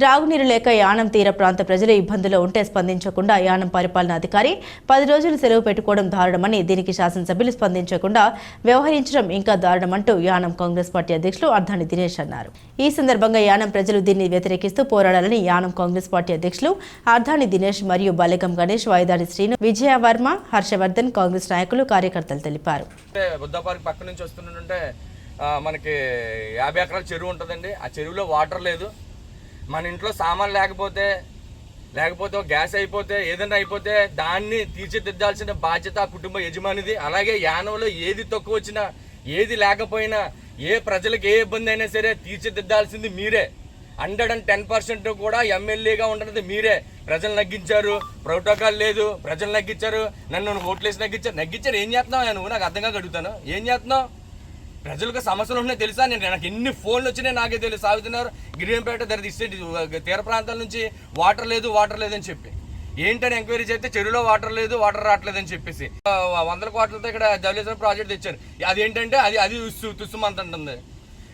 త్రాగునీరు లేక యానం తీర ప్రాంత ప్రజలు ఇబ్బందులు ఉంటే స్పందించకుండా యానం పరిపాలన అధికారి పది రోజులు సెలవు పెట్టుకోవడం దారుణమని దీనికి శాసనసభ్యులు స్పందించకుండా వ్యవహరించడం ఇంకా దారుణమంటూ యానం కాంగ్రెస్ పార్టీ అధ్యక్షులు అర్ధాని దినేష్ అన్నారు. ఈ సందర్భంగా యానం ప్రజలు దీన్ని వ్యతిరేకిస్తూ పోరాడాలని యానం కాంగ్రెస్ పార్టీ అధ్యక్షులు అర్ధాని దినేష్ మరియు బలగం గణేష్ వాయిదాడి శ్రీను విజయవర్మ హర్షవర్ధన్ కాంగ్రెస్ నాయకులు కార్యకర్తలు తెలిపారు. పక్క నుంచి వస్తుంటే మనకి యాభై ఎకరాల చెరువు ఉంటుందండి. ఆ చెరువులో వాటర్ లేదు. మన ఇంట్లో సామాన్ లేకపోతే లేకపోతే గ్యాస్ అయిపోతే ఏదైనా అయిపోతే దాన్ని తీర్చిదిద్దాల్సిన బాధ్యత ఆ కుటుంబ యజమానిది. అలాగే యానంలో ఏది తక్కువ వచ్చినా ఏది లేకపోయినా ఏ ప్రజలకు ఏ ఇబ్బంది అయినా సరే తీర్చిదిద్దాల్సింది మీరే. హండ్రెడ్ అండ్ టెన్ పర్సెంట్ కూడా ఎమ్మెల్యేగా ఉండడం మీరే. ప్రజలు నగ్గించారు ప్రోటోకాల్ లేదు ప్రజలు నగ్గించారు నన్ను ఓట్లేసి నగ్గించారు. నగ్గించారు ఏం చేస్తున్నావు నువ్వు? నాకు అర్థంగా అడుగుతాను. ఏం చేస్తున్నావు? ప్రజలకు సమస్యలు ఉంటున్నాయి తెలుసా? నేను నాకు ఎన్ని ఫోన్లు వచ్చినాయి నాకే తెలుసు. సాగుతున్నారు. గిరిజంపేట దగ్గర ఇస్తే తీర ప్రాంతాల నుంచి వాటర్ లేదు వాటర్ లేదని చెప్పి. ఏంటని ఎంక్వైరీ చేస్తే చెరువులో వాటర్ లేదు వాటర్ రావట్లేదని చెప్పేసి. వందల కోట్లతో ఇక్కడ జవలేశ్వరం ప్రాజెక్ట్ తెచ్చారు. అదేంటంటే అది అది తుస్సు తుస్సుమంటుంటుంది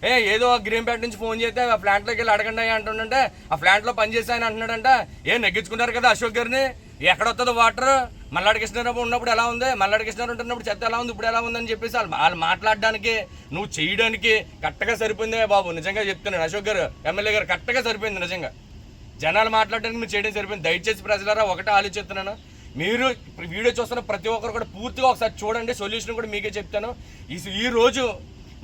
ఏ ఏదో గ్రీన్పేట నుంచి ఫోన్ చేస్తే ఆ ప్లాంట్లోకి వెళ్ళి అడగండి అంటుండంటే ఆ ప్లాంట్లో పనిచేసాయని అంటున్నాడంట. ఏ నెగ్గించుకున్నారు కదా అశోక్ గారిని? ఎక్కడ వస్తుందో వాటర్? మల్లాడి కృష్ణారావు ఉన్నప్పుడు ఎలా ఉంది? మల్లాడి కృష్ణారావు ఉంటున్నప్పుడు చెత్త ఎలా ఉంది? ఇప్పుడు ఎలా ఉందని చెప్పేసి వాళ్ళు వాళ్ళు మాట్లాడడానికి నువ్వు చేయడానికి కరెక్ట్గా సరిపోయిందే బాబు. నిజంగా చెప్తున్నాను. అశోక్ గారు ఎమ్మెల్యే గారు కరెక్ట్గా సరిపోయింది నిజంగా. జనాలు మాట్లాడడానికి మీరు చేయడం సరిపోయింది. దయచేసి ప్రజలారా ఒకటే ఆలోచిస్తున్నాను. మీరు వీడియో చూస్తున్న ప్రతి ఒక్కరు కూడా పూర్తిగా ఒకసారి చూడండి. సొల్యూషన్ కూడా మీకే చెప్తాను. ఈ ఈ రోజు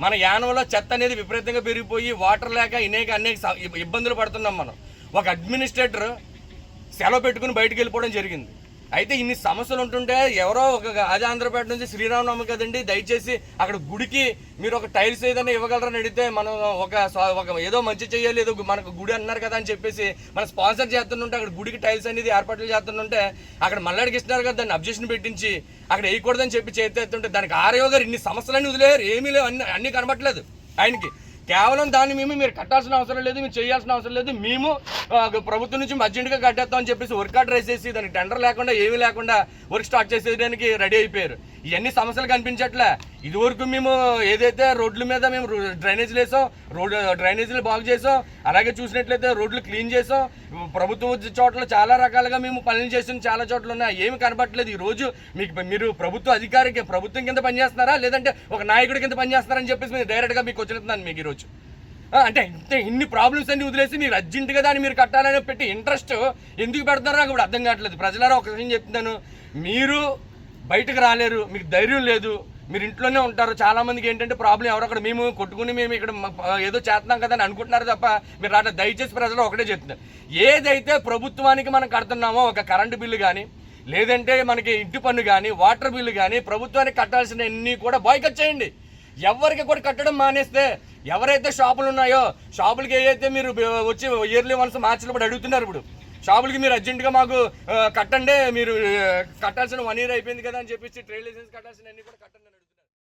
మన యానంలో చెత్త అనేది విపరీతంగా పెరిగిపోయి వాటర్ లేక అనేక అనేక ఇబ్బందులు పడుతున్నాం మనం. ఒక అడ్మినిస్ట్రేటర్ సెలవు పెట్టుకుని బయటకు వెళ్ళిపోవడం జరిగింది. అయితే ఇన్ని సమస్యలు ఉంటుంటే ఎవరో ఒక అది ఆంధ్రపేట నుంచి శ్రీరామనవమి కదండి. దయచేసి అక్కడ గుడికి మీరు ఒక టైల్స్ ఏదైనా ఇవ్వగలరని అడిగితే మనం ఒక ఒక ఏదో మంచి చేయాలి ఏదో మనకు గుడి అన్నారు కదా అని చెప్పేసి మనం స్పాన్సర్ చేస్తుంటే అక్కడ గుడికి టైల్స్ అనేది ఏర్పాట్లు చేస్తుంటే అక్కడ మల్లాడికి ఇస్తున్నారు కదా దాన్ని అబ్జెక్షన్ పెట్టించి అక్కడ వేయకూడదని చెప్పి చేతి దానికి ఆర్యో గారు ఇన్ని సమస్యలన్నీ వదిలేరు ఏమీ లేవు అన్ని అన్ని కనబట్టలేదు ఆయనకి. కేవలం దాన్ని మేము మీరు కట్టాల్సిన అవసరం లేదు మీరు చేయాల్సిన అవసరం లేదు. మేము ప్రభుత్వం నుంచి అర్జెంట్గా కట్టేస్తామని చెప్పేసి వర్క్ ఆర్డర్ వేసేసి దానికి టెండర్ లేకుండా ఏమీ లేకుండా వర్క్ స్టార్ట్ చేసేయడానికి రెడీ అయిపోయారు. ఇవన్నీ సమస్యలు కనిపించట్లే. ఇదివరకు మేము ఏదైతే రోడ్ల మీద మేము డ్రైనేజీలు వేసాం రోడ్ డ్రైనేజీలు బాగు చేసాం అలాగే చూసినట్లయితే రోడ్లు క్లీన్ చేసాం ప్రభుత్వ చోట్ల చాలా రకాలుగా మేము పనులు చేసిన చాలా చోట్ల ఉన్నాయి. ఏమి కనబట్టలేదు ఈ రోజు మీకు మీరు ప్రభుత్వ అధికారికి ప్రభుత్వం కింద పనిచేస్తున్నారా? లేదంటే ఒక నాయకుడి కింద పనిచేస్తున్నారని చెప్పేసి మీరు డైరెక్ట్గా మీకు వచ్చినాను మీకు ఈరోజు. అంటే ఇంత ఇన్ని ప్రాబ్లమ్స్ అన్ని వదిలేసి మీరు అర్జెంటుగా దాన్ని మీరు కట్టాలని పెట్టి ఇంట్రెస్ట్ ఎందుకు పెడతారో నాకు ఇప్పుడు అర్థం కావట్లేదు. ప్రజలారా ఒక విషయం చెప్తున్నాను. మీరు బయటకు రాలేరు మీకు ధైర్యం లేదు మీరు ఇంట్లోనే ఉంటారు. చాలా మందికి ఏంటంటే ప్రాబ్లం ఎవరొక్కడ మేము కొట్టుకుని మేము ఇక్కడ ఏదో చేస్తున్నాం కదా అని అనుకుంటున్నారు తప్ప మీరు అట్లా దయచేసి ప్రజలు ఒకటే చెప్తున్నారు ఏదైతే ప్రభుత్వానికి మనం కడుతున్నామో ఒక కరెంటు బిల్లు కానీ లేదంటే మనకి ఇంటి పన్ను కానీ వాటర్ బిల్లు కానీ ప్రభుత్వానికి కట్టాల్సిన అన్ని కూడా బాయ్కట్ చేయండి. ఎవరికి కూడా కట్టడం మానేస్తే ఎవరైతే షాపులు ఉన్నాయో షాపులకి ఏదైతే మీరు వచ్చి ఇయర్లీ వన్స్ మార్చిలో కూడా అడుగుతున్నారు ఇప్పుడు షాపులకి మీరు అర్జెంటుగా మాకు కట్టండి మీరు కట్టాల్సిన వన్ ఇయర్ అయిపోయింది కదా అని చెప్పేసి ట్రేడ్ లైసెన్స్ కట్టాల్సిన అన్ని కూడా కట్టండి